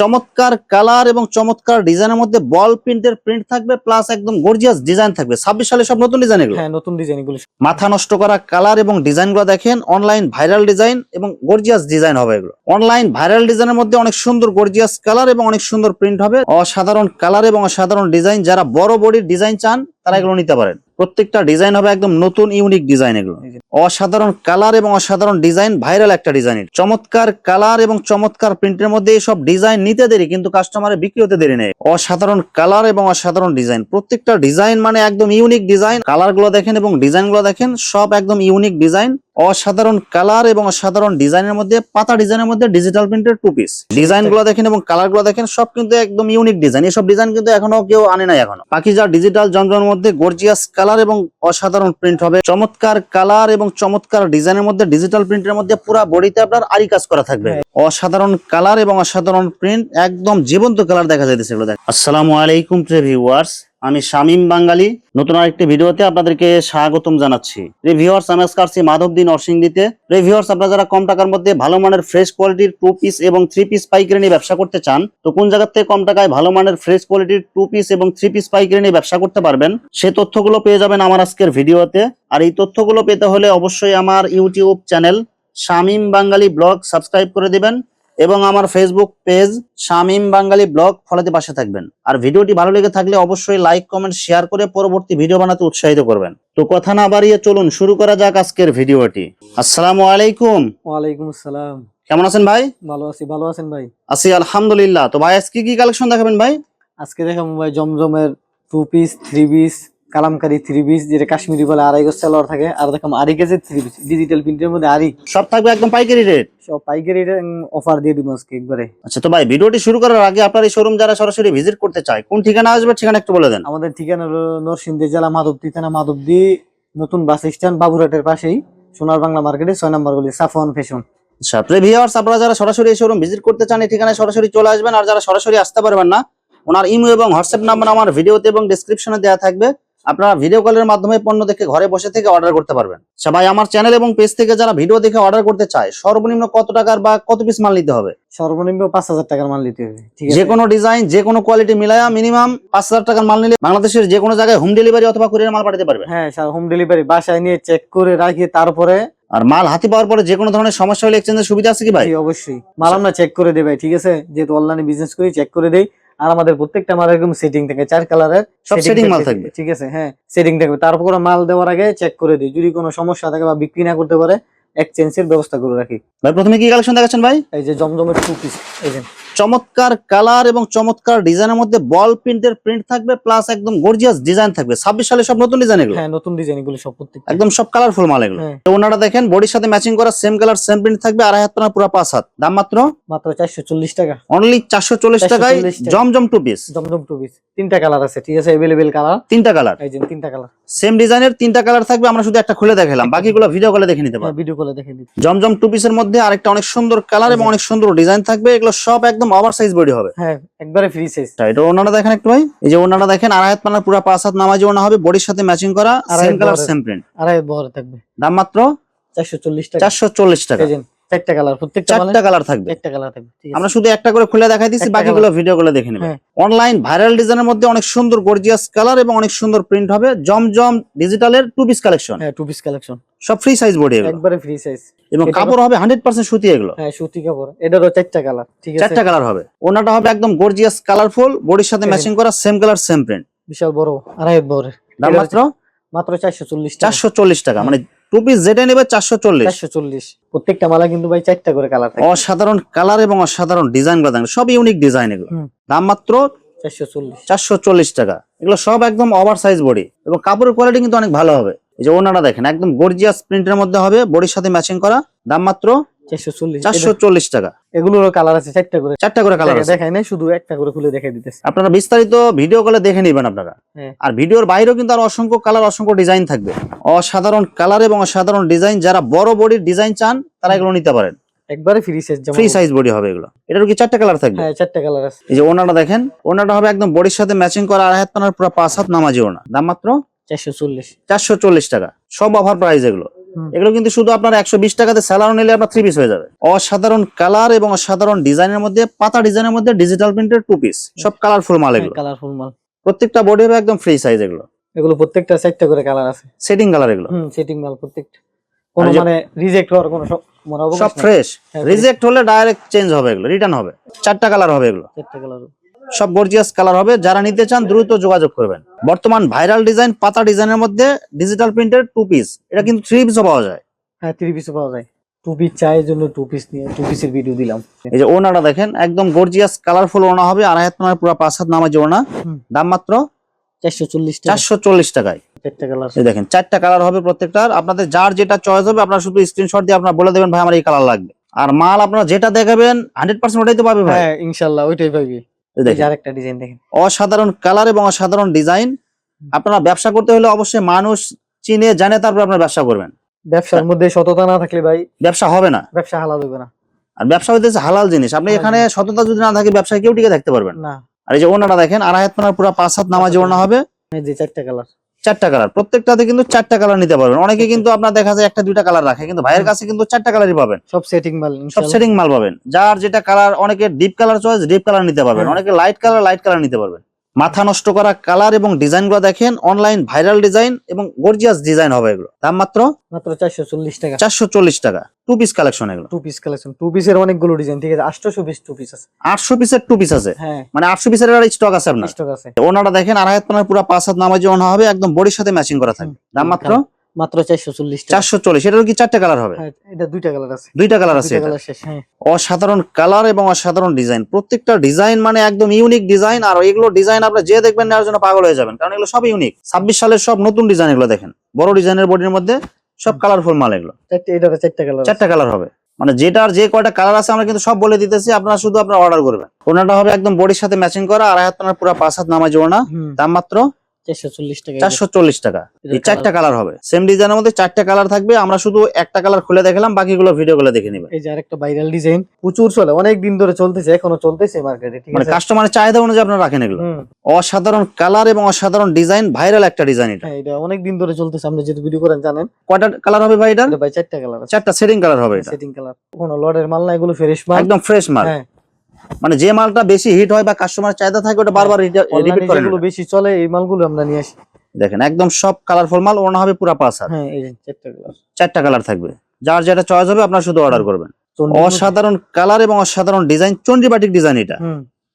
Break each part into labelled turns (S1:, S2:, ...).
S1: চমৎকার কালার এবং চমৎকার ডিজাইনের মধ্যে বল প্রিন্টের প্রিন্ট থাকবে প্লাস একদম গর্জিয়াস ডিজাইন থাকবে। ছাব্বিশ সালে সব নতুন ডিজাইন এগুলো?
S2: হ্যাঁ নতুন ডিজাইন এগুলো
S1: মাথা নষ্ট করা কালার এবং ডিজাইনগুলো দেখেন অনলাইন ভাইরাল ডিজাইন এবং গর্জিয়াস ডিজাইন হবে এগুলো। অনলাইন ভাইরাল ডিজাইনের মধ্যে অনেক সুন্দর গর্জিয়াস কালার এবং অনেক সুন্দর প্রিন্ট হবে। অসাধারণ কালার এবং অসাধারণ ডিজাইন যারা বড় বডির ডিজাইন চান তারা এগুলো নিতে পারেন। প্রত্যেকটা ডিজাইন হবে একদম নতুন ইউনিক ডিজাইন এগুলো অসাধারণ কালার এবং অসাধারণ ডিজাইন ভাইরাল একটা ডিজাইন চমৎকার কালার এবং চমৎকার প্রিন্টের মধ্যে সব ডিজাইন নিতে দেরি, কিন্তু কাস্টমারে বিক্রি হতে দেরি নেই। অসাধারণ কালার এবং অসাধারণ ডিজাইন প্রত্যেকটা ডিজাইন মানে একদম ইউনিক ডিজাইন কালারগুলো দেখেন এবং ডিজাইনগুলো দেখেন, সব একদম ইউনিক ডিজাইন অসাধারণ কালার এবং অসাধারণ ডিজাইনের মধ্যে, পাতা ডিজাইনের মধ্যে ডিজিটাল প্রিন্টের টু পিস ডিজাইনগুলো দেখেন এবং কালারগুলো দেখেন, সব কিন্তু একদম ইউনিক ডিজাইন এসব ডিজাইন কিন্তু এখনও কেউ আনে নাই এখনও। যা ডিজিটাল যন্ত্রের মধ্যে গর্জিয়াস কালার এবং অসাধারণ প্রিন্ট হবে। চমৎকার কালার এবং চমৎকার ডিজাইনের মধ্যে ডিজিটাল প্রিন্টের মধ্যে পুরো বডিতে আপনার আরি কাজ করা থাকবে। অসাধারণ কালার এবং অসাধারণ প্রিন্ট একদম জীবন্ত কালার দেখা যাইতেছে এগুলো দেখ আসসালামু আলাইকুম ভিউয়ার্স আমি শামীম বাঙালি। নতুন আরেকটি ভিডিওতে আপনাদেরকে স্বাগতম জানাচ্ছি। রিভিউয়ার্স আমি আজকে আসছি মাধবদী নরসিংদীতে। রিভিউয়ার্স আপনারা যারা কম টাকার মধ্যে ভালো মানের ফ্রেশ কোয়ালিটির টু পিস এবং থ্রি পিস পাইকারি নিয়ে ব্যবসা করতে চান, তো কোন জায়গা থেকে কম টাকায় ভালো মানের ফ্রেশ কোয়ালিটির টু পিস এবং থ্রি পিস পাইকারি নিয়ে ব্যবসা করতে পারবেন, সে তথ্যগুলো পেয়ে যাবেন আমার আজকের ভিডিওতে। আর এই তথ্যগুলো পেতে হলে অবশ্যই আমার YouTube channel Shamim Bangali blog subscribe করে দিবেন। এবং আমার Facebook page Shamim Bangali blog ফলোতে পাশে থাকবেন। আর ভিডিওটি ভালো লেগে থাকলে অবশ্যই লাইক কমেন্ট শেয়ার করে পরবর্তী ভিডিও বানাতে উৎসাহিত করবেন। তো কথা না বাড়িয়ে চলুন শুরু করা যাক আজকের ভিডিওটি। আসসালামু আলাইকুম।
S2: ওয়ালাইকুম আসসালাম।
S1: কেমন আছেন ভাই?
S2: ভালো আছি ভালো আছেন ভাই?
S1: আছি আলহামদুলিল্লাহ। তো ভাই আজকে কি কালেকশন দেখাবেন ভাই?
S2: আজকে দেখাবো ভাই জমজমের two piece three piece kalamkari three piece যেটা কাশ্মীরি বলে আড়াই গজ সালোয়ার থাকে। আর দেখাম আড়ি গেজের থ্রি পিস ডিজিটাল প্রিন্টের মধ্যে আড়ি
S1: সব থাকবে একদম পাইকারি রেট
S2: সব পাইকারি রেট অফার দিয়ে দিব আজকে একবারে।
S1: আচ্ছা তো ভাই ভিডিওটি শুরু করার আগে আপনার এই শোরুম যারা সরাসরি ভিজিট করতে চায় কোন ঠিকানা আসবে ঠিকানা একটু বলে দেন।
S2: আমাদের ঠিকানা হলো নরসিংদী জেলা মাধবদী থানা মাধবদী নতুন বাস স্ট্যান্ড বাবুরহাটের পাশেই সোনার বাংলা মার্কেটে ছয় নম্বর গলি সাফওয়ান ফ্যাশন
S1: আচ্ছা প্রিভিয়ার্স আপনারা যারা সরাসরি এই শোরুম ভিজিট করতে চান এই ঠিকানায় সরাসরি চলে আসবেন আর যারা সরাসরি আসতে পারবেন না ওনার ইমো এবং হোয়াটসঅ্যাপ নাম্বার আমার ভিডিওতে এবং ডেসক্রিপশনে দেওয়া থাকবে। আপনারা ভিডিও কলের মাধ্যমে পণ্য দেখে ঘরে বসে থেকে অর্ডার করতে পারবেন। সবাই আমার চ্যানেল এবং পেজ থেকে যারা ভিডিও দেখে অর্ডার করতে চায় সর্বনিম্ন কত টাকার বা কত পিস মাল নিতে হবে?
S2: সর্বনিম্ন পাঁচ হাজার টাকার মাল নিতে হবে ঠিক
S1: যে কোনো ডিজাইন যে কোনো কোয়ালিটি মিলায়া মিনিমাম পাঁচ হাজার টাকার মাল নিলে বাংলাদেশের যে কোনো জায়গায় হোম ডেলিভারি অথবা কুরিয়ার মাল পাঠাতে পারবে
S2: হ্যাঁ স্যার হোম ডেলিভারি বাসায় নিয়ে চেক করে রাখি তারপরে
S1: আর মাল হাতে পাওয়ার পরে যে কোনো ধরনের সমস্যা হলে এক্সচেঞ্জের সুবিধা আছে কি ভাই?
S2: অবশ্যই। মাল আমরা চেক করে দেই ভাই ঠিক আছে? যেহেতু অনলাইনে বিজনেস করি চেক করে দেই। আর আমাদের প্রত্যেকটা মাল এরকম সেটিং থাকে চার কালারের
S1: সব সেটিং মাল থাকবে।
S2: ঠিক আছে হ্যাঁ সেটিং থাকবে। তারপর মাল দেওয়ার আগে চেক করে দিই। যদি কোনো সমস্যা থাকে বা বিক্রি না করতে পারে এক্সচেঞ্জের ব্যবস্থা করে রাখি।
S1: ভাই প্রথমে কি কালেকশন দেখাচ্ছেন ভাই?
S2: এই যে জমজমের টু পিস এই যে।
S1: চমৎকার কালার এবং চমৎকার ডিজাইনের মধ্যে বল প্রিন্টের প্রিন্ট থাকবে প্লাস একদম গর্জিয়াস ডিজাইন থাকবে। ছাব্বিশ সালে সব নতুন ডিজাইন এগুলো?
S2: হ্যাঁ নতুন ডিজাইন এগুলো সব প্রত্যেকটা।
S1: একদম সব কালারফুল মাল এগুলো।
S2: হ্যাঁ।
S1: তো ওনারা দেখেন বডির সাথে ম্যাচিং করা সেম কালার সেম প্রিন্ট থাকবে আড়াই হাত পানা পুরো পাঁচ হাত। দাম মাত্র?
S2: মাত্র চারশো চল্লিশ টাকা।
S1: অনলি চারশো চল্লিশ টাকায়
S2: 440 টাকা।
S1: Zamzam two piece
S2: Zamzam two piece তিনটা কালার আছে ঠিক আছে এভেলেবেল কালার
S1: তিনটা কালার
S2: এই যে তিনটা কালার
S1: সেম ডিজাইনের তিনটা কালার থাকবে আমরা শুধু একটা খুলে দেখালাম। বাকিগুলো ভিডিও কলে দেখে নিতে
S2: হ্যাঁ
S1: পারব
S2: ভিডিও কলে দেখে দিচ্ছি
S1: জমজম টু পিসের মধ্যে আরেকটা অনেক সুন্দর কালার এবং অনেক সুন্দর ডিজাইন থাকবে। এগুলো সব একদম ওভার সাইজ বডি হবে।
S2: হ্যাঁ একবারে ফ্রি সাইজ
S1: এটা ওনারা দেখেন একটু ভাই। এই যে ওনারা দেখেন আড়াই হাত পানার পুরো পাঁচ হাত নামাজি ওনা হবে বডির সাথে ম্যাচিং করা সেম কালার সেম প্রিন্ট
S2: আড়াই বহরে থাকবে।
S1: দাম মাত্র
S2: চারশো চল্লিশ টাকা।
S1: চারশো চল্লিশ টাকা।
S2: চারটা কালার প্রত্যেকটা
S1: চারটা কালার থাকবে।
S2: একটা কালার থাকবে
S1: আমরা শুধু একটা করে খুলে দেখাই দিচ্ছি বাকিগুলো ভিডিও দেখে নেবেন
S2: হ্যাঁ।
S1: অনলাইন ভাইরাল ডিজাইনের মধ্যে অনেক সুন্দর গর্জিয়াস কালার এবং অনেক সুন্দর প্রিন্ট হবে। জমজম ডিজিটালের টু পিস কালেকশন
S2: হ্যাঁ টু পিস কালেকশন
S1: সব ফ্রি সাইজ বডি এগুলো।
S2: একবারে ফ্রি সাইজ
S1: এবং কাপড় হবে হান্ড্রেড পার্সেন্ট সুতি এগুলো।
S2: হ্যাঁ সুতি কাপড় এটারও চারটা কালার ঠিক আছে?
S1: চারটা কালার হবে। ওনাটা হবে একদম গর্জিয়াস কালারফুল বডির সাথে ম্যাচিং করা সেম কালার সেম প্রিন্ট
S2: বিশাল বড় আড়াই বহরে
S1: দাম মাত্র?
S2: মাত্র চারশো চল্লিশ
S1: চারশো চল্লিশ টাকা মানে টু পিস যেটা নেবে চারশো চল্লিশ।
S2: চারশো চল্লিশ। প্রত্যেকটা মালা কিন্তু ভাই চারটা করে কালার
S1: অসাধারণ কালার এবং অসাধারণ ডিজাইনগুলো সব ইউনিক ডিজাইন এগুলো। দাম মাত্র
S2: চারশো চল্লিশ।
S1: টাকা। এগুলো সব একদম ওভার সাইজ বডি এবং কাপড়ের কোয়ালিটি কিন্তু অনেক ভালো হবে। এই যে ওনারা দেখেন একদম গর্জিয়াস প্রিন্টের মধ্যে হবে বডির সাথে ম্যাচিং করা। দাম মাত্র
S2: চারশো চল্লিশ।
S1: চারশো চল্লিশ টাকা।
S2: এগুলোরও কালার আছে চারটা করে।
S1: চারটা করে কালার আছে।
S2: দেখাই নাই শুধু একটা করে খুলে দেখাই দিতেছে।
S1: আপনারা বিস্তারিত ভিডিও কলে দেখে নেবেন আপনারা।
S2: হ্যাঁ।
S1: আর ভিডিওর বাইরেও কিন্তু আর অসংখ্য কালার অসংখ্য ডিজাইন থাকবে। অসাধারণ কালার এবং অসাধারণ ডিজাইন যারা বড় বডির ডিজাইন চান তারা এগুলো নিতে পারেন।
S2: একবারে free size
S1: free size body হবে এগুলো। এটার কি চারটা কালার থাকবে?
S2: হ্যাঁ চারটা কালার আছে।
S1: এই যে ওনাটা দেখেন ওনাটা হবে একদম বডির সাথে ম্যাচিং করা আড়াই হাত পানার পুরো পাঁচ হাত নামাজি ওনা দাম মাত্র
S2: চারশো চল্লিশ।
S1: চারশো চল্লিশ টাকা। সব অফার প্রাইস এগুলো। এগুলো কিন্তু শুধু আপনার একশো বিশ টাকাতে স্যালার নিলে আপনার থ্রি পিস হয়ে যাবে। অসাধারণ কালার এবং অসাধারণ ডিজাইনের মধ্যে পাতা ডিজাইনের মধ্যে ডিজিটাল প্রিন্টের টু পিস সব কালারফুল মাল এগুলো।
S2: কালারফুল মাল।
S1: প্রত্যেকটা বডি হবে একদম ফ্রি সাইজ এগুলো।
S2: এগুলো প্রত্যেকটা চারটা করে কালার আছে।
S1: সেটিং কালার এগুলো।
S2: হুম সেটিং মাল প্রত্যেকটা। কোনো মানে রিজেক্ট হওয়ার কোনো সব মানে
S1: সব। ফ্রেশ
S2: হ্যাঁ,
S1: রিজেক্ট হলে ডাইরেক্ট চেঞ্জ হবে এগুলো রিটার্ন হবে। চারটা কালার হবে এগুলো।
S2: চারটা কালার
S1: সব গর্জিয়াস কালার হবে। যারা নিতে চান দ্রুত যোগাযোগ করবেন। বর্তমান ভাইরাল ডিজাইন পাতা ডিজাইনের মধ্যে ডিজিটাল প্রিন্টের টু পিস এটা কিন্তু থ্রি পিসও পাওয়া যায়।
S2: হ্যাঁ থ্রি পিসও পাওয়া যায়। টু পিস চাই জন্য টু পিস নিয়ে টু পিসের ভিডিও দিলাম।
S1: এই যে ওনাটা দেখেন একদম গর্জিয়াস কালারফুল ওনা হবে। আড়াই হাত পুরো পাঁচ হাত নামাজি ওনা দাম মাত্র
S2: চারশো চল্লিশ
S1: চারশো চল্লিশ টাকায়। দেখেন চারটা কালার হবে প্রত্যেকটার। আপনাদের যার যেটা চয়েস হবে আপনারা শুধু স্ক্রিনশট দিয়ে আপনারা বলে দেবেন ভাই আমার এই কালার লাগবে। আর মাল আপনারা যেটা দেখাবেন হান্ড্রেড পার্সেন্ট ওটাই তো পাবে ভাই।
S2: হ্যাঁ ইনশাল্লাহ ওইটাই পাবি। আরেকটা ডিজাইন দেখেন।
S1: অসাধারণ কালার এবং অসাধারণ ডিজাইন আপনারা ব্যবসা করতে হলে অবশ্যই মানুষ চিনে জানে তারপর আপনার ব্যবসা করবেন।
S2: ব্যবসার মধ্যে সততা না থাকলে ভাই
S1: ব্যবসা হবে না।
S2: ব্যবসা হালাল হবে না।
S1: আর ব্যবসা হইতেছে হালাল জিনিস। আপনি এখানে সততা যদি না থাকে ব্যবসায় কেউ টিকে থাকতে পারবেন
S2: না।
S1: আর এই যে ওনাটা দেখেন আড়াই হাত পুরো পাঁচ হাত নামাজ ওনা হবে।
S2: এই যে চারটা কালার
S1: চারটা কালার প্রত্যেকটাতে কিন্তু চারটা কালার নিতে পারবেন। অনেকে কিন্তু আপনার দেখা যায় একটা দুইটা কালার রাখে কিন্তু ভাইয়ের কাছে কিন্তু চারটা কালারই পাবেন।
S2: সব সেটিং মাল
S1: সব সেটিং মাল পাবেন। যার যেটা কালার অনেকে deep colour choice deep colour নিতে পারবেন। অনেকে লাইট কালার লাইট কালার নিতে পারবেন। মাথা নষ্ট করা কালার এবং ডিজাইনগুলো দেখেন অনলাইন ভাইরাল ডিজাইন এবং গর্জিয়াস ডিজাইন হবে এগুলো। দাম মাত্র
S2: মাত্র চারশো চল্লিশ টাকা।
S1: চারশো চল্লিশ টাকা। টু পিস কালেকশন এগুলো।
S2: টু পিস কালেকশন টু পিসের অনেকগুলো ডিজাইন ঠিক আছে? আটশো পিস টু পিস আছে।
S1: আটশো পিসের টু পিস আছে?
S2: হ্যাঁ।
S1: মানে আটশো পিসের স্টক আছে আপনার?
S2: স্টক আছে।
S1: ওনারা দেখেন আড়াই হাত পুরো পাঁচ হাত নামাজি ওনা হবে একদম বডির সাথে ম্যাচিং করা থাকবে। দাম মাত্র
S2: মাত্র চারশো চল্লিশ টাকা।
S1: চারশো চল্লিশ এটারও কি চারটে কালার হবে?
S2: হ্যাঁ এটা দুইটা কালার আছে।
S1: দুইটা কালার আছে এটা।
S2: কালার শেষ হ্যাঁ।
S1: অসাধারণ কালার এবং অসাধারণ ডিজাইন। প্রত্যেকটা ডিজাইন মানে একদম ইউনিক ডিজাইন আর এগুলো ডিজাইন আপনারা যে দেখবেন নেওয়ার জন্য পাগল হয়ে যাবেন কারণ এগুলো সব ইউনিক। ছাব্বিশ সালের সব নতুন ডিজাইন এগুলো দেখেন। বড় ডিজাইনের বডির মধ্যে সব কালারফুল মাল এগুলো।
S2: চারটে এটার চারটা কালার
S1: চারটা কালার হবে। মানে যেটার যে কয়টা কালার আছে আমরা কিন্তু সব বলে দিতেছি আপনারা শুধু আপনারা অর্ডার করবেন। ওনাটা হবে একদম বডির সাথে ম্যাচিং করা আড়াই হাত পুরো পাঁচ হাত নামাজি ওনা দাম মাত্র
S2: চারশো চল্লিশ টাকা
S1: এই চারটা কালার হবে। সেম ডিজাইনের মধ্যে চারটা কালার থাকবে। আমরা শুধু একটা কালার খুলে দেখালাম বাকিগুলো ভিডিও গুলো দেখে নিবে।
S2: এই যে আরেকটা ভাইরাল ডিজাইন প্রচুর চলে অনেক দিন ধরে চলতেছে এখনও চলতেছে মার্কেটে
S1: মানে কাস্টমারের চাহিদা অনুযায়ী আপনারা রাখেন এগুলো। অসাধারণ কালার এবং অসাধারণ ডিজাইন ভাইরাল একটা ডিজাইন এটা।
S2: হ্যাঁ এটা অনেক দিন ধরে চলতেছে আপনি যেহেতু ভিডিও করেন জানেন।
S1: কয়টা কালার হবে ভাই এটা?
S2: ভাই চারটা কালার
S1: চারটা সেটিং কালার হবে এটা।
S2: সেটিং কালার কোনো লডের মাল না এগুলো ফ্রেশ মাল।
S1: একদম ফ্রেশ মাল।
S2: হ্যাঁ।
S1: মানে যে মালটা বেশি হিট হয় বা কাস্টমার চাহিদা থাকে ওটা বারবার রিপিট
S2: অনলাইনে
S1: করেন
S2: যেগুলো বেশি চলে এই মালগুলো আমরা নিয়ে আসি।
S1: দেখেন একদম সব কালারফুল মাল ওনা হবে পুরা পাঁচ হাত।
S2: হ্যাঁ এই চারটা কালার
S1: চারটা কালার থাকবে। যার যেটা চয়েস হবে আপনারা শুধু অর্ডার করবেন। অসাধারণ কালার এবং অসাধারণ ডিজাইন চন্ডীবাটিক ডিজাইন এটা।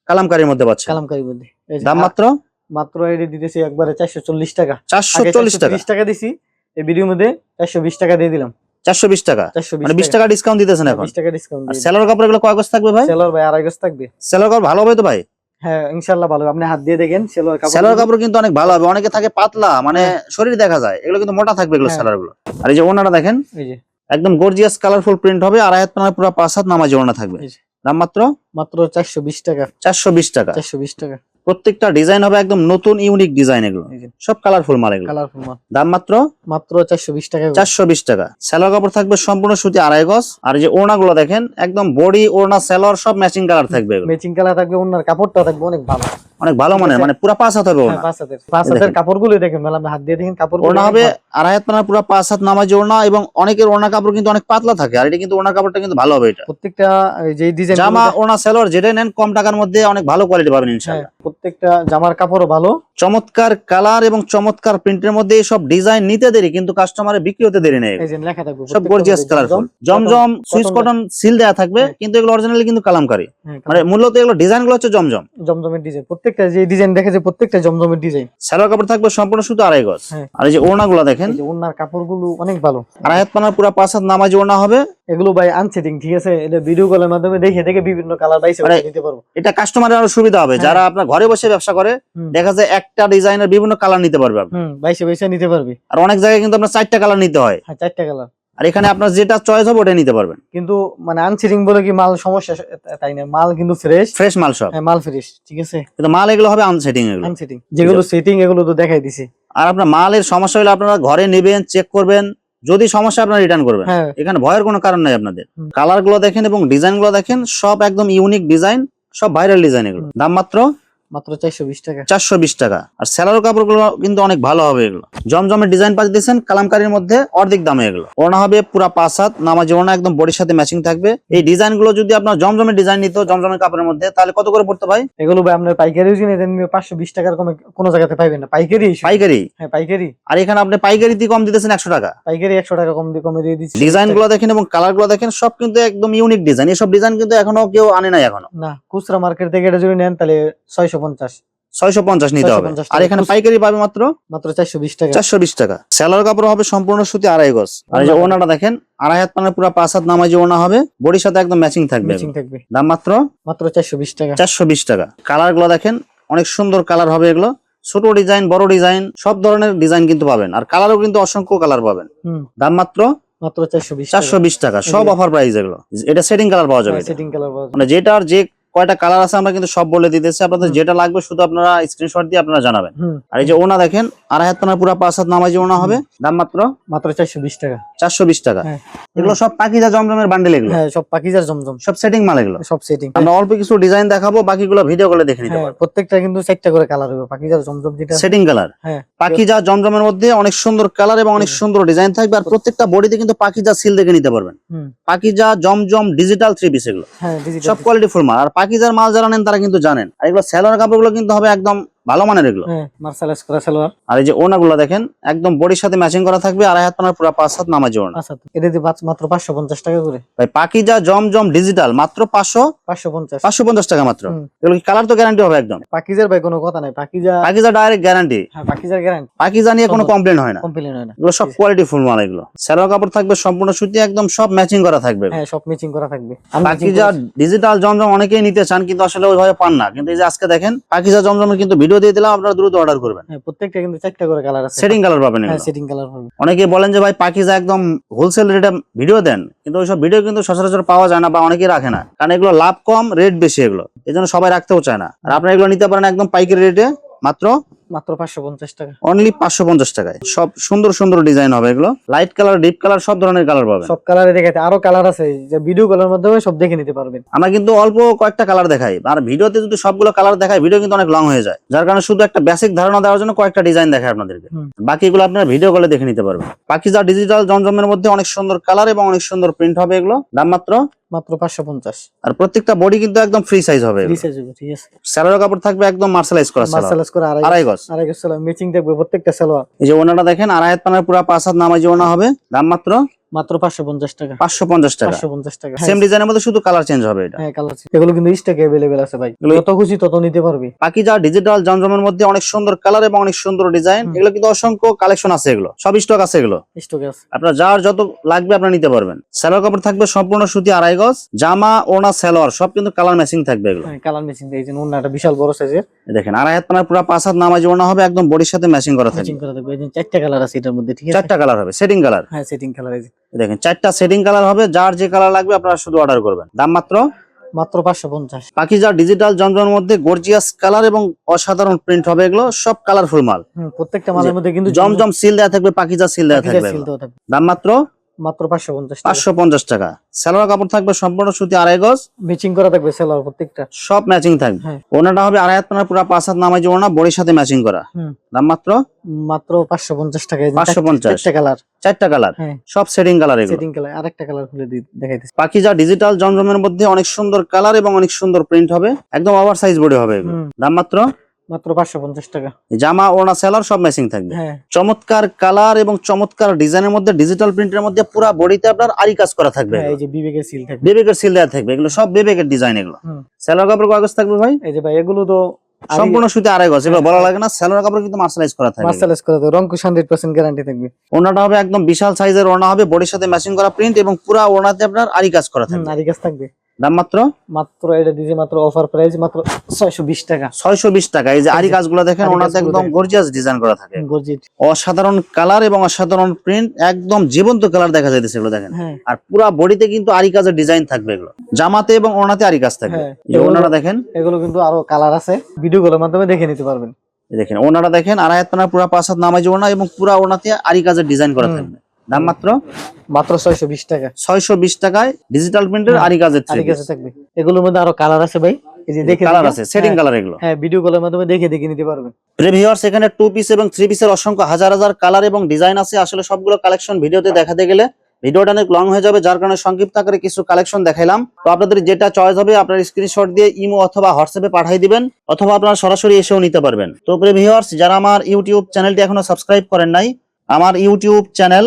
S1: কালামকারীর মধ্যে পাচ্ছেন।
S2: কালামকারী মধ্যে।
S1: দাম মাত্র?
S2: মাত্র এডি দিতেছি একবারে চারশো চল্লিশ টাকা।
S1: চারশো
S2: আগে
S1: চল্লিশ টাকা।
S2: 430 টাকা দিছি এই ভিডিওর মধ্যে চারশো বিশ টাকা দিয়ে দিলাম।
S1: চারশো বিশ টাকা। মানে বিশ টাকা ডিসকাউন্ট দিতেছেন এখন।
S2: টাকা ডিসকাউন্ট
S1: সেলার কাপড় এগুলো কয় গজ থাকবে ভাই?
S2: সেলর ভাই আড়াই গজ থাকবে।
S1: সেলার কাপড় ভালো হবে তো ভাই?
S2: হ্যাঁ ইনশাল্লাহ ভালো আপনি হাত দিয়ে দেখেন সেলর কাপড়
S1: সেলার কাপড় কিন্তু অনেক ভালো হবে। অনেকে থাকে পাতলা মানে শরীর দেখা যায়। এগুলো কিন্তু মোটা থাকবে এগুলো
S2: হ্যাঁ।
S1: সেলারগুলো। আর এই যে ওনাটা দেখেন
S2: এই যে।
S1: একদম গর্জিয়াস কালারফুল প্রিন্ট হবে। আর পুরো পাঁচ হাত নামাজি ওনা থাকবে। দাম মাত্র?
S2: মাত্র চারশো বিশ টাকা।
S1: চারশো বিশ টাকা।
S2: চারশো বিশ টাকা।
S1: প্রত্যেকটা ডিজাইন হবে একদম নতুন ইউনিক ডিজাইন এগুলো। সব কালারফুল মাল এগুলো।
S2: কালারফুল মাল।
S1: দাম মাত্র?
S2: মাত্র চারশো বিশ টাকা
S1: চারশো বিশ টাকা। সেলার কাপড় থাকবে সম্পূর্ণ সুতি আড়াই গজ। আর যে ওড়না গুলো দেখেন একদম বডি ওড়না সেলর সব ম্যাচিং কালার থাকবে।
S2: ম্যাচিং কালার থাকবে ওনার কাপড়টা থাকবে অনেক ভালো।
S1: অনেক ভালো মানের মানে পুরো পাঁচ হাত হবে
S2: হ্যাঁ,
S1: ওড়না।
S2: পাঁচ হাতের হাতের কাপড়গুলো দেখেন হাত দিয়ে দেখেন কাপড়
S1: ওড়না হবে আড়াই হাত পানার পুরো পাঁচ হাত নামাজি ওড়না এবং অনেকের ওড়না কাপড় কিন্তু অনেক পাতলা থাকে আর এটা কিন্তু ওড়না কাপড়টা কিন্তু ভালো হবে এটা।
S2: প্রত্যেকটা এই যে ডিজাইন
S1: জামা ওড়না যেটাই নেন কম টাকার মধ্যে অনেক ভালো কোয়ালিটি পাবেন ইনশাআল্লাহ।
S2: প্রত্যেকটা জামার কাপড়ও ভালো।
S1: চমৎকার কালার এবং চমৎকার প্রিন্টের মধ্যে সব ডিজাইন নিতে দেরি কিন্তু কাস্টমারের বিক্রি হতে দেরি নেই। সব gorgeous colourful Zamzam Swiss cotton seal দেয়া থাকবে
S2: হ্যাঁ।
S1: কিন্তু এগুলো অরিজিনালি কিন্তু কালামকারী।
S2: হ্যাঁ,
S1: মানে মূলত এগুলো ডিজাইনগুলো হচ্ছে জমজম।
S2: জমজমের ডিজাইন প্রত্যেকটা যে ডিজাইন দেখেছে প্রত্যেকটা জমজমের ডিজাইন
S1: সালোয়ার কাপড় থাকবে সম্পূর্ণ শুধু আড়াই গজ।
S2: হ্যাঁ।
S1: আর এই যে ওড়না গুলো দেখেন।
S2: এই যে ওনার কাপড়গুলো অনেক ভালো।
S1: আড়াই হাত পানার পুরো পাঁচ হাত নামাজি ওড়না হবে।
S2: এগুলো ভাই আনসেটিং ঠিক আছে? এটা ভিডিও কলের মাধ্যমে দেখে দেখে বিভিন্ন কালার বাইসে
S1: আরে,
S2: নিতে পারব।
S1: এটা কাস্টমারের আরও সুবিধা হবে।
S2: হ্যাঁ।
S1: যারা আপনার ঘরে বসে ব্যবসা করে দেখা যায় একটা ডিজাইনের বিভিন্ন কালার নিতে পারবে আপনি।
S2: হুম বাইসে বাইসে নিতে পারবে।
S1: আর অনেক জায়গায় কিন্তু আপনার চারটা কালার নিতে হয়।
S2: হ্যাঁ চারটা কালার
S1: আর এখানে আপনার যেটা চয়েস হবে ওটা নিতে পারবেন।
S2: কিন্তু মানে আনসেটিং বলে কি মাল সমস্যা তাই না? মাল কিন্তু ফ্রেশ
S1: ফ্রেশ মাল সব।
S2: হ্যাঁ মাল ফ্রেশ ঠিক আছে?
S1: কিন্তু মাল এগুলো হবে আনসেটিং এগুলো।
S2: আনসেটিং যেগুলো সেটিং এগুলো তো দেখাই দিছি।
S1: আর আপনার মালের সমস্যা হলে আপনারা ঘরে নেবেন চেক করবেন। যদি সমস্যা আপনারা রিটার্ন করবেন।
S2: হ্যাঁ।
S1: এখানে ভয়ের কোনো কারণ নাই আপনাদের। কালারগুলো দেখেন এবং ডিজাইনগুলো দেখেন সব একদম ইউনিক ডিজাইন সব ভাইরাল ডিজাইন এগুলো। দাম মাত্র
S2: মাত্র চারশো বিশ টাকা।
S1: চারশো বিশ টাকা। আর স্যালার কাপড়গুলো কিন্তু অনেক ভালো হবে এগুলো। জমজমের ডিজাইন পাঠিয়ে দিয়েছেন কালামকারীর মধ্যে অর্ধেক দামে এগুলো। ওনা হবে পুরা পাঁচ হাত নামাজি ওনা একদম বডির সাথে ম্যাচিং থাকবে। এই ডিজাইনগুলো যদি আপনার জমজমের ডিজাইন নিত জমজমের কাপড়ের মধ্যে তাহলে কত করে পড়তে ভাই?
S2: এগুলো ভাই আপনার পাইকারি কিনে দেন পাঁচশো বিশ টাকার কমে কোনো জায়গাতে পাইবেন না। পাইকারি
S1: পাইকারি?
S2: হ্যাঁ পাইকারি।
S1: আর এখানে আপনি পাইকারিতে কম দিতেছেন একশো টাকা।
S2: পাইকারি একশো টাকা কম দিয়ে কমে দিয়ে দিচ্ছি।
S1: ডিজাইনগুলো দেখেন এবং কালারগুলো দেখেন সব কিন্তু একদম ইউনিক ডিজাইন এসব ডিজাইন কিন্তু এখনও কেউ আনে নাই এখনও।
S2: না খুচরা মার্কেট থেকে এটা যদি নেন তাহলে ছয়শো পঞ্চাশ।
S1: ছয়শো পঞ্চাশ নিতে হবে।
S2: 650
S1: আর এখানে
S2: টাকা।
S1: পাইকারি পাবে মাত্র?
S2: মাত্র চারশো বিশ টাকা।
S1: চারশো বিশ টাকা। স্যালার কাপড় হবে সম্পূর্ণ সুতি আড়াই গজ। আর যে ওনাটা দেখেন আড়াই হাত মানে পুরো পাঁচ হাত নামাজি ওনা হবে। বডির সাথে একদম ম্যাচিং থাকবে।
S2: থাকবে।
S1: দাম মাত্র?
S2: মাত্র চারশো বিশ টাকা।
S1: চারশো বিশ টাকা। কালারগুলো দেখেন অনেক সুন্দর কালার হবে এগুলো। ছোট ডিজাইন বড় ডিজাইন সব ধরনের ডিজাইন কিন্তু পাবেন। আর কালারও কিন্তু অসংখ্য কালার পাবেন। দাম মাত্র?
S2: মাত্র চারশো বিশ
S1: চারশো বিশ টাকা। সব অফার প্রাইস এগুলো। এটা সেটিং কালার পাওয়া যাবে।
S2: সেটিং কালার
S1: মানে যেটার যে কয়টা কালার আছে আমরা কিন্তু সব বলে দিতেছি। আপনাদের যেটা লাগবে শুধু আপনারা স্ক্রিনশট দিয়ে আপনারা জানাবেন। আর এই যে ওনা দেখেন আড়াই হাত পানার পুরো পাঁচ হাত নামাজি ওনা হবে। দাম মাত্র?
S2: মাত্র চারশো বিশ টাকা।
S1: চারশো বিশ টাকা।
S2: হ্যাঁ।
S1: এগুলো সব পাকিজা জমজমের বান্ডেল এগুলো।
S2: হ্যাঁ সব পাকিজার জমজম।
S1: সব সেটিং মাল এগুলো।
S2: সব সেটিং
S1: আমরা অল্প কিছু ডিজাইন দেখাবো বাকিগুলো ভিডিও করে দেখে নিতে
S2: হ্যাঁ
S1: পারব।
S2: প্রত্যেকটা কিন্তু চারটা করে কালার হবে পাকিজার জমজম যেটা।
S1: সেটিং কালার পাকিজা জমজমের মধ্যে অনেক সুন্দর কালার এবং অনেক সুন্দর ডিজাইন থাকবে আর প্রত্যেকটা বডিতে কিন্তু পাকিজা সিল দেখে নিতে পারবেন। Pakiza Zamzam digital three piece এগুলো। সব কোয়ালিটি ফুল মাল। আর পাকিজার মাল যারা নেন তারা কিন্তু জানেন। আর এগুলো সেলোয়ার কাপড়গুলো কিন্তু হবে একদম ভালো মানের এগুলো।
S2: হ্যাঁ মার্শালাইজ করা সালোয়ার।
S1: আর এই যে ওনাগুলো দেখেন একদম বডির সাথে ম্যাচিং করা থাকবে আড়াই হাত পানার পুরো পাঁচ হাত নামাজি ওনা
S2: আচ্ছা এটা দিয়ে মাত্র- মাত্র পাঁচশো পঞ্চাশ টাকা করে।
S1: ভাই পাকিজা জমজম ডিজিটাল মাত্র পাঁচশো
S2: পাঁচশো পঞ্চাশ।
S1: পাঁচশো পঞ্চাশ টাকা মাত্র। এগুলো কি কালার তো গ্যারান্টি হবে একদম?
S2: পাকিজার ভাই কোনো কথা নাই। পাকিজা
S1: পাকিজা ডাইরেক্ট গ্যারান্টি
S2: হ্যাঁ পাকিজার গ্যারান্টি
S1: পাকিজা নিয়ে কোনো কমপ্লেন হয় না।
S2: কমপ্লেন হয় না।
S1: এগুলো সব কোয়ালিটি ফুল মাল এগুলো। সেলোয়ার কাপড় থাকবে সম্পূর্ণ সুতি একদম সব ম্যাচিং করা থাকবে।
S2: হ্যাঁ সব ম্যাচিং করা থাকবে।
S1: পাকিজা। ডিজিটাল জমজম অনেকেই নিতে চান কিন্তু আসলে ওইভাবে পান না। কিন্তু এই যে আজকে দেখেন পাকিজা জমজমের কিন্তু ভিডিও দিয়ে দিলাম আপনারা দ্রুত অর্ডার করবেন।
S2: হ্যাঁ প্রত্যেকটা কিন্তু চারটা করে কালার আছে।
S1: সেটিং কালার পাবেন
S2: হ্যাঁ। সেটিং কালার পাবেন।
S1: অনেকে বলেন যে ভাই পাকিজা একদম হোলসেল রেটে ভিডিও দেন। কিন্তু ওইসব ভিডিও কিন্তু সচরাচর পাওয়া যায় না বা অনেকেই রাখে না। কারণ এগুলো লাভ কম রেট বেশি এগুলো। এই জন্য সবাই রাখতেও চায় না। আর আপনারা এগুলো নিতে পারেন একদম পাইকারি রেটে মাত্র
S2: মাত্র পাঁচশো পঞ্চাশ টাকা।
S1: অনলি পাঁচশো পঞ্চাশ টাকায়। সব সুন্দর সুন্দর ডিজাইন হবে এগুলো। লাইট কালার ডিপ কালার সব ধরনের কালার পাবেন।
S2: সব কালারে দেখাতে আরও কালার আছে যে ভিডিও কলের মাধ্যমে সব দেখে নিতে পারবেন।
S1: আমরা কিন্তু অল্প কয়েকটা কালার দেখাই। আর ভিডিওতে যদি সবগুলো কালার দেখাই ভিডিও কিন্তু অনেক লং হয়ে যায়। যার কারণে শুধু একটা বেসিক ধারণা দেওয়ার জন্য কয়েকটা ডিজাইন দেখায় আপনাদেরকে। বাকিগুলো আপনারা ভিডিও কলে দেখে নিতে পারবেন। পাকিজা ডিজিটাল জমজমের মধ্যে অনেক সুন্দর কালার এবং অনেক সুন্দর প্রিন্ট হবে এগুলো। দাম মাত্র
S2: মাত্র পাঁচশো পঞ্চাশ।
S1: আর প্রত্যেকটা বডি কিন্তু একদম ফ্রি সাইজ হবে
S2: রিসার্চ হবে ঠিক আছে।
S1: স্যালোয়ার কাপড় থাকবে একদম মার্শালাইজ করা সালোয়ার।
S2: মার্শালাইজ করে আড়াই
S1: আড়াই গজ।
S2: আড়াই গজ সালোয়ার ম্যাচিং থাকবে প্রত্যেকটা সালোয়ার।
S1: এই যে ওনাটা দেখেন আড়াই হাত পানার পুরো পাঁচ হাত নামাজি ওনা হবে। দাম মাত্র
S2: মাত্র পাঁচশো পঞ্চাশ টাকা।
S1: পাঁচশো পঞ্চাশ টাকা।
S2: পাঁচশো পঞ্চাশ টাকা
S1: সেম ডিজাইনের মধ্যে শুধু কালার চেঞ্জ হবে এটা।
S2: হ্যাঁ কালার এগুলো কিন্তু স্টকে অ্যাভেলেবেল আছে ভাই। যত খুশি তত নিতে পারবে।
S1: পাকিজা ডিজিটাল জমজমের মধ্যে অনেক সুন্দর কালার এবং অনেক সুন্দর ডিজাইন এগুলো কিন্তু অসংখ্য কালেকশন আছে এগুলো। সব স্টক আছে এগুলো।
S2: স্টকে আছে।
S1: আপনার যার যত লাগবে আপনারা নিতে পারবেন। সালোয়ার কাপড় থাকবে সম্পূর্ণ সুতি আড়াই গজ জামা ওনা সালোয়ার সব কিন্তু কালার ম্যাচিং থাকবে এগুলো।
S2: হ্যাঁ কালার ম্যাচিং এই যে বিশাল বড় সাইজের
S1: দেখেন আড়াই হাত পুরো পাঁচ হাত নামাজি ওনা হবে একদম বডির সাথে ম্যাচিং করা থাকবে।
S2: ম্যাচিং করা থাকবে। এই যে চারটা কালার আছে এটার মধ্যে ঠিক আছে?
S1: চারটা কালার হবে সেটিং কালার
S2: হ্যাঁ সেটিং কালার এই যে।
S1: দেখেন চারটা সেটিং কালার হবে যার যে কালার লাগবে আপনারা শুধু অর্ডার করবেন। দাম মাত্র?
S2: মাত্র পাঁচশো পঞ্চাশ।
S1: পাকিজা ডিজিটাল যন্ত্রের মধ্যে গর্জিয়াস কালার এবং অসাধারণ প্রিন্ট হবে এগুলো সব কালারফুল মাল।
S2: প্রত্যেকটা মালের মধ্যে কিন্তু
S1: জমজম সিল দেওয়া থাকবে পাকিজা সিল দেওয়া থাকবে। দাম মাত্র?
S2: মাত্র পাঁচশো পঞ্চাশ
S1: পাঁচশো পঞ্চাশ টাকা। সালোয়ার কাপড় থাকবে সম্পূর্ণ সুতি আড়াই গজ।
S2: ম্যাচিং করা থাকবে সেলার প্রত্যেকটা।
S1: সব ম্যাচিং থাকবে।
S2: হ্যাঁ।
S1: ওনাটা হবে আড়াই হাত পুরো পাঁচ হাত নামাই ওনা বডির সাথে ম্যাচিং করা। দাম মাত্র?
S2: মাত্র পাঁচশো পঞ্চাশ টাকা।
S1: 550
S2: চারটা কালার।
S1: চারটা কালার।
S2: হ্যাঁ।
S1: সব সেটিং কালার এগুলো।
S2: সেটিং কালার আরেকটা কালার খুলে দি- দেখাইতেছি।
S1: পাকিজা ডিজিটাল জমজমের মধ্যে অনেক সুন্দর কালার এবং অনেক সুন্দর প্রিন্ট হবে। একদম ওভার সাইজ বডি হবে দাম মাত্র?
S2: মাত্র পাঁচশো পঞ্চাশ টাকা।
S1: জামা ওনা সেলার সব ম্যাচিং থাকবে।
S2: হ্যাঁ।
S1: চমৎকার কালার এবং চমৎকার ডিজাইনের মধ্যে ডিজিটাল প্রিন্টের মধ্যে পুরো বডিতে আপনার আরি কাজ করা থাকবে
S2: হ্যাঁ এই যে বিবেকের সিল থাকবে।
S1: বিবেকের সিল দেওয়া থাকবে। এগুলো সব বিবেকের ডিজাইন এগুলো। সেলার কাপড় কাগজ থাকবে ভাই?
S2: এই যে ভাই এগুলো তো
S1: সম্পূর্ণ সুতি আড়াই গজ। এগুলো বলা লাগে না সেলার কাপড় কিন্তু মার্শালাইজ করা থাকবে।
S2: মার্শালাইজ করা পার্সেন্ট গ্যারান্টি থাকবে।
S1: ওনাটা হবে একদম বিশাল সাইজের ওনা হবে বডির সাথে ম্যাচিং করা প্রিন্ট এবং পুরা ওনাতে আপনার আরি কাজ করা থাকবে।
S2: আরি গাছ থাকবে।
S1: দাম মাত্র?
S2: মাত্র এটা দিয়েছে মাত্র অফার প্রাইস মাত্র ছয়শো বিশ টাকা।
S1: ছয়শো বিশ টাকা। এই যে আরি কাজগুলো দেখেন ওনাতে একদম গর্জিয়াস ডিজাইন করা থাকে।
S2: গর্জিট
S1: অসাধারণ কালার এবং অসাধারণ প্রিন্ট একদম জীবন্ত কালার দেখা যাইতেছে এগুলো দেখেন।
S2: হ্যাঁ।
S1: আর পুরা বডিতে কিন্তু আরি কাজের ডিজাইন থাকবে এগুলো। জামাতে এবং ওনাতে আরি কাজ থাকবে।
S2: হ্যাঁ।
S1: এই ওনারা দেখেন।
S2: এগুলো কিন্তু আরও কালার আছে। ভিডিও গুলোর মাধ্যমে দেখে নিতে পারবেন।
S1: দেখেন ওনারা দেখেন আড়াই হাত পুরা পাঁচ হাত নামাই ওনা এবং পুরা ওনাতে আরি কাজের ডিজাইন করা। থাকবে। দাম মাত্র?
S2: মাত্র ছয়শো বিশ টাকা।
S1: ছয়শো বিশ টাকায় ডিজিটাল প্রিন্টের আরি কাজের
S2: আরি থাকবে। এগুলোর মধ্যে আরও কালার আছে ভাই। এই যে দেখে
S1: কালার আছে সেটিং
S2: হ্যাঁ,
S1: কালার এগুলো।
S2: হ্যাঁ ভিডিও কলের মাধ্যমে দেখে দেখে নিতে পারবেন।
S1: ভিউয়ার্স এখানে টু পিস এবং থ্রি পিসের অসংখ্য হাজার হাজার কালার এবং ডিজাইন আছে। আসলে সবগুলো কালেকশন ভিডিওতে দেখাতে গেলে ভিডিওটা অনেক লং হয়ে যাবে যার কারণে সংক্ষিপ্ত আকারে কিছু কালেকশন দেখাইলাম। তো আপনাদের যেটা চয়েস হবে আপনার স্ক্রিনশট দিয়ে ইমো অথবা হোয়াটসঅ্যাপে পাঠিয়ে দিবেন অথবা আপনারা সরাসরি এসেও নিতে পারবেন। তো ভিউয়ার্স যারা আমার ইউটিউব চ্যানেলটি এখনও সাবস্ক্রাইব করেন নাই আমার YouTube channel